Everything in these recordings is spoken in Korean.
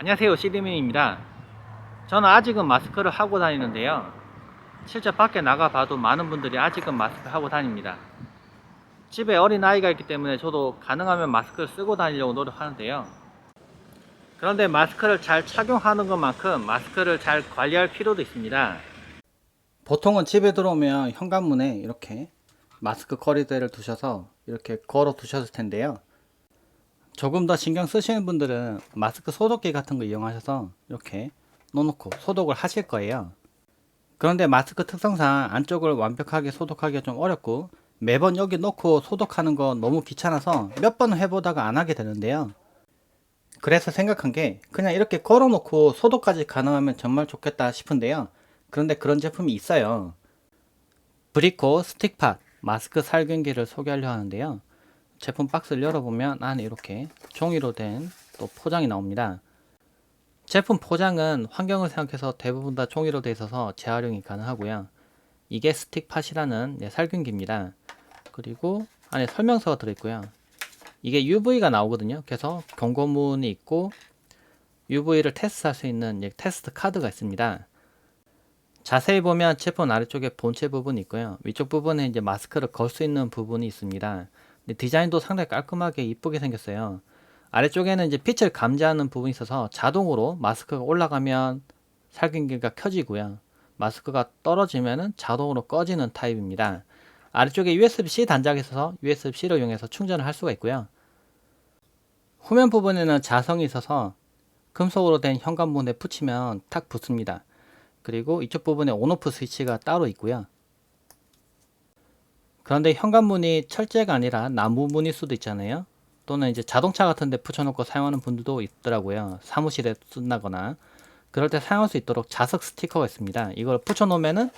안녕하세요 시드민입니다. 저는 아직은 마스크를 하고 다니는데요. 실제 밖에 나가 봐도 많은 분들이 아직은 마스크 하고 다닙니다. 집에 어린아이가 있기 때문에 저도 가능하면 마스크를 쓰고 다니려고 노력하는데요. 그런데 마스크를 잘 착용하는 것만큼 마스크를 잘 관리할 필요도 있습니다. 보통은 집에 들어오면 현관문에 이렇게 마스크 거리대를 두셔서 이렇게 걸어 두셨을 텐데요 조금 더 신경 쓰시는 분들은 마스크 소독기 같은 거 이용하셔서 이렇게 놓놓고 소독을 하실 거예요. 그런데 마스크 특성상 안쪽을 완벽하게 소독하기가 좀 어렵고 매번 여기 놓고 소독하는 거 너무 귀찮아서 몇 번 해보다가 안 하게 되는데요. 그래서 생각한 게 그냥 이렇게 걸어 놓고 소독까지 가능하면 정말 좋겠다 싶은데요. 그런데 그런 제품이 있어요. 브리코 스틱팟 마스크 살균기를 소개하려 하는데요. 제품 박스를 열어보면 안에 이렇게 종이로 된 또 포장이 나옵니다. 제품 포장은 환경을 생각해서 대부분 다 종이로 되어 있어서 재활용이 가능하고요. 이게 스틱팟이라는 네, 살균기입니다. 그리고 안에 설명서가 들어있고요. 이게 UV가 나오거든요. 그래서 경고문이 있고 UV를 테스트할 수 있는 예, 테스트 카드가 있습니다. 자세히 보면 제품 아래쪽에 본체 부분이 있고요. 위쪽 부분에 이제 마스크를 걸 수 있는 부분이 있습니다. 디자인도 상당히 깔끔하게 이쁘게 생겼어요. 아래쪽에는 이제 빛을 감지하는 부분이 있어서 자동으로 마스크가 올라가면 살균기가 켜지고요. 마스크가 떨어지면은 자동으로 꺼지는 타입입니다. 아래쪽에 USB-C 단자가 있어서 USB-C를 이용해서 충전을 할 수가 있고요. 후면 부분에는 자성이 있어서 금속으로 된 현관문에 붙이면 탁 붙습니다. 그리고 이쪽 부분에 온오프 스위치가 따로 있고요. 그런데 현관문이 철제가 아니라 나무문일 수도 있잖아요. 또는 이제 자동차 같은 데 붙여놓고 사용하는 분들도 있더라고요. 사무실에 쓴다거나. 그럴 때 사용할 수 있도록 자석 스티커가 있습니다. 이걸 붙여놓으면은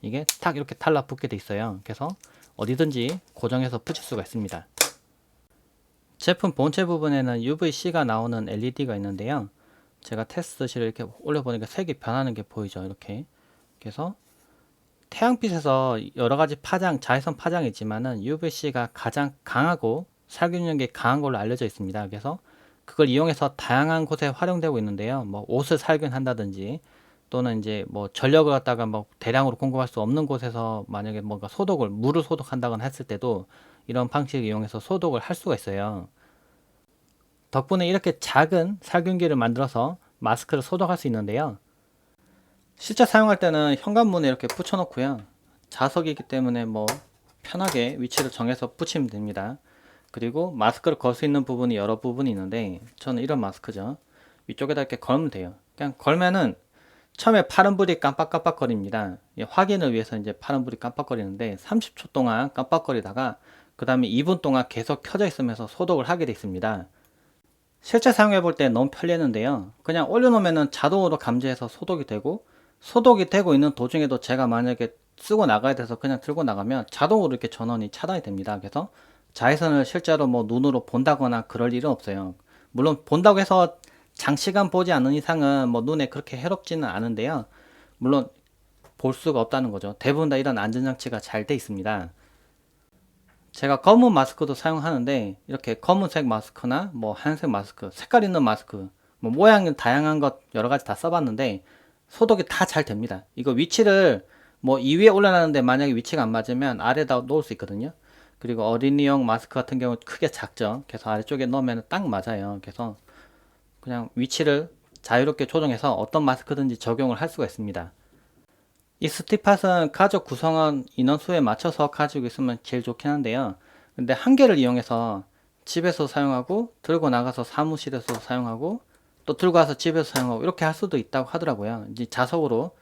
이게 탁 이렇게 달라붙게 돼 있어요. 그래서 어디든지 고정해서 붙일 수가 있습니다. 제품 본체 부분에는 UVC가 나오는 LED가 있는데요. 제가 테스트실을 이렇게 올려보니까 색이 변하는 게 보이죠. 이렇게. 그래서 태양빛에서 여러 가지 파장, 자외선 파장이 있지만은 UVC가 가장 강하고 살균력이 강한 걸로 알려져 있습니다. 그래서 그걸 이용해서 다양한 곳에 활용되고 있는데요. 뭐 옷을 살균한다든지 또는 이제 뭐 전력을 갖다가 뭐 대량으로 공급할 수 없는 곳에서 만약에 뭔가 소독을 물을 소독한다거나 했을 때도 이런 방식을 이용해서 소독을 할 수가 있어요. 덕분에 이렇게 작은 살균기를 만들어서 마스크를 소독할 수 있는데요. 실제 사용할 때는 현관문에 이렇게 붙여놓고요. 자석이기 때문에 뭐 편하게 위치를 정해서 붙이면 됩니다. 그리고 마스크를 걸 수 있는 부분이 여러 부분이 있는데 저는 이런 마스크죠. 위쪽에다 이렇게 걸면 돼요. 그냥 걸면은 처음에 파란 불이 깜빡깜빡 거립니다. 예, 확인을 위해서 이제 파란 불이 깜빡거리는데 30초 동안 깜빡거리다가 그 다음에 2분 동안 계속 켜져 있으면서 소독을 하게 돼 있습니다. 실제 사용해 볼 때 너무 편리했는데요. 그냥 올려놓으면 자동으로 감지해서 소독이 되고 소독이 되고 있는 도중에도 제가 만약에 쓰고 나가야 돼서 그냥 들고 나가면 자동으로 이렇게 전원이 차단이 됩니다. 그래서 자외선을 실제로 뭐 눈으로 본다거나 그럴 일은 없어요. 물론 본다고 해서 장시간 보지 않는 이상은 뭐 눈에 그렇게 해롭지는 않은데요. 물론 볼 수가 없다는 거죠. 대부분 다 이런 안전장치가 잘 돼 있습니다. 제가 검은 마스크도 사용하는데 이렇게 검은색 마스크나 뭐 하얀색 마스크, 색깔 있는 마스크, 뭐 모양은 다양한 것 여러 가지 다 써봤는데 소독이 다 잘 됩니다. 이거 위치를 뭐 2위에 올려놨는데 만약에 위치가 안 맞으면 아래다 놓을 수 있거든요. 그리고 어린이용 마스크 같은 경우 크게 작죠. 그래서 아래쪽에 넣으면 딱 맞아요. 그래서 그냥 위치를 자유롭게 조정해서 어떤 마스크든지 적용을 할 수가 있습니다. 이 스틱팟은 가족 구성원 인원수에 맞춰서 가지고 있으면 제일 좋긴 한데요. 근데 한 개를 이용해서 집에서 사용하고 들고 나가서 사무실에서 사용하고 또 들고 와서 집에서 사용하고 이렇게 할 수도 있다고 하더라고요. 이제 자석으로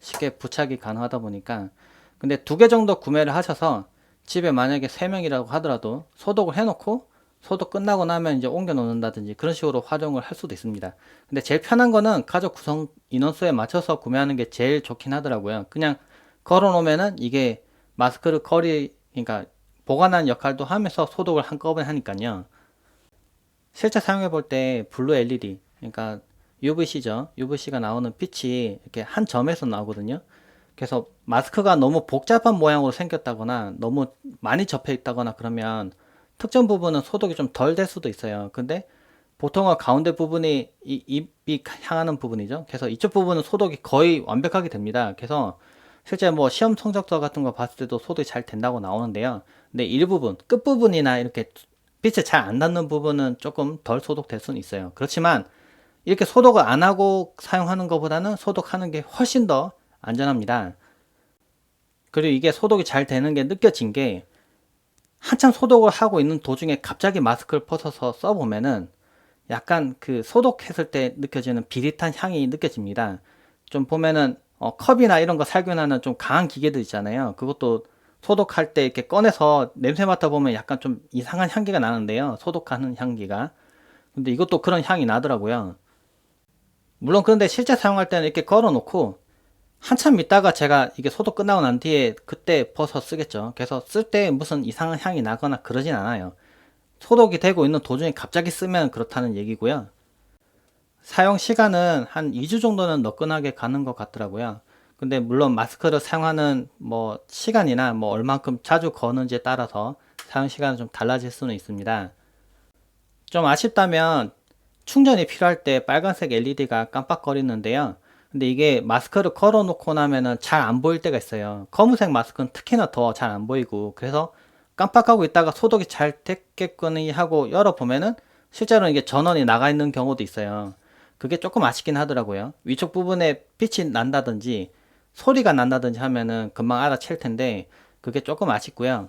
쉽게 부착이 가능하다 보니까 근데 두 개 정도 구매를 하셔서 집에 만약에 세 명이라고 하더라도 소독을 해놓고 소독 끝나고 나면 이제 옮겨 놓는다든지 그런 식으로 활용을 할 수도 있습니다. 근데 제일 편한 거는 가족 구성 인원수에 맞춰서 구매하는 게 제일 좋긴 하더라고요. 그냥 걸어 놓으면은 이게 마스크를 거리, 그러니까 보관하는 역할도 하면서 소독을 한꺼번에 하니까요. 실제 사용해 볼 때 블루 LED, 그러니까 UVC죠. UVC가 나오는 빛이 이렇게 한 점에서 나오거든요. 그래서 마스크가 너무 복잡한 모양으로 생겼다거나 너무 많이 접해 있다거나 그러면 특정 부분은 소독이 좀 덜 될 수도 있어요. 근데 보통은 가운데 부분이 이 입이 향하는 부분이죠. 그래서 이쪽 부분은 소독이 거의 완벽하게 됩니다. 그래서 실제 뭐 시험 성적서 같은 거 봤을 때도 소독이 잘 된다고 나오는데요. 근데 일부분, 끝부분이나 이렇게 빛이 잘안 닿는 부분은 조금 덜 소독될 수는 있어요. 그렇지만 이렇게 소독을 안 하고 사용하는 것보다는 소독하는 게 훨씬 더 안전합니다. 그리고 이게 소독이 잘 되는 게 느껴진 게 한참 소독을 하고 있는 도중에 갑자기 마스크를 벗어서 써보면은 약간 그 소독했을 때 느껴지는 비릿한 향이 느껴집니다. 좀 보면은 어, 컵이나 이런 거 살균하는 좀 강한 기계들 있잖아요. 그것도 소독할 때 이렇게 꺼내서 냄새 맡아보면 약간 좀 이상한 향기가 나는데요. 소독하는 향기가. 근데 이것도 그런 향이 나더라고요. 물론 그런데 실제 사용할 때는 이렇게 걸어 놓고 한참 있다가 제가 이게 소독 끝나고 난 뒤에 그때 벗어 쓰겠죠. 그래서 쓸 때 무슨 이상한 향이 나거나 그러진 않아요. 소독이 되고 있는 도중에 갑자기 쓰면 그렇다는 얘기고요. 사용 시간은 한 2주 정도는 너끈하게 가는 것 같더라고요. 근데 물론 마스크를 사용하는 뭐 시간이나 뭐 얼만큼 자주 거는지에 따라서 사용 시간은 좀 달라질 수는 있습니다. 좀 아쉽다면 충전이 필요할 때 빨간색 LED가 깜빡거리는데요. 근데 이게 마스크를 걸어 놓고 나면은 잘 안 보일 때가 있어요. 검은색 마스크는 특히나 더 잘 안 보이고 그래서 깜빡하고 있다가 소독이 잘 됐겠거니 하고 열어보면은 실제로 이게 전원이 나가 있는 경우도 있어요. 그게 조금 아쉽긴 하더라고요. 위쪽 부분에 빛이 난다든지 소리가 난다든지 하면은 금방 알아챌 텐데 그게 조금 아쉽고요.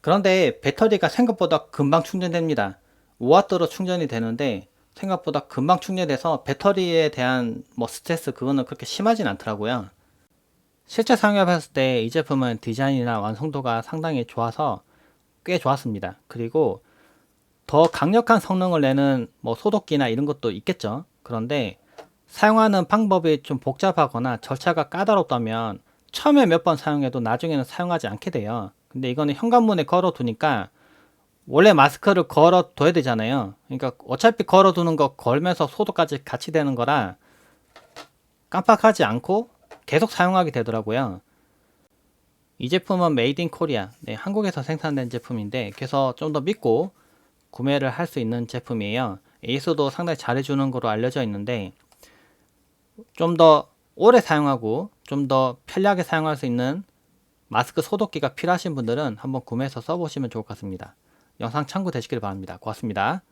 그런데 배터리가 생각보다 금방 충전됩니다. 5와트로 충전이 되는데 생각보다 금방 충전돼서 배터리에 대한 뭐 스트레스 그거는 그렇게 심하진 않더라고요. 실제 사용해 봤을 때 이 제품은 디자인이나 완성도가 상당히 좋아서 꽤 좋았습니다. 그리고 더 강력한 성능을 내는 뭐 소독기나 이런 것도 있겠죠. 그런데 사용하는 방법이 좀 복잡하거나 절차가 까다롭다면 처음에 몇 번 사용해도 나중에는 사용하지 않게 돼요. 근데 이거는 현관문에 걸어 두니까 원래 마스크를 걸어 둬야 되잖아요. 그러니까 어차피 걸어 두는 거 걸면서 소독까지 같이 되는 거라 깜빡하지 않고 계속 사용하게 되더라고요. 이 제품은 메이드 인 코리아. 네, 한국에서 생산된 제품인데 그래서 좀 더 믿고 구매를 할 수 있는 제품이에요. 에이스도 상당히 잘해주는 거로 알려져 있는데 좀 더 오래 사용하고 좀 더 편리하게 사용할 수 있는 마스크 소독기가 필요하신 분들은 한번 구매해서 써보시면 좋을 것 같습니다. 영상 참고 되시길 바랍니다. 고맙습니다.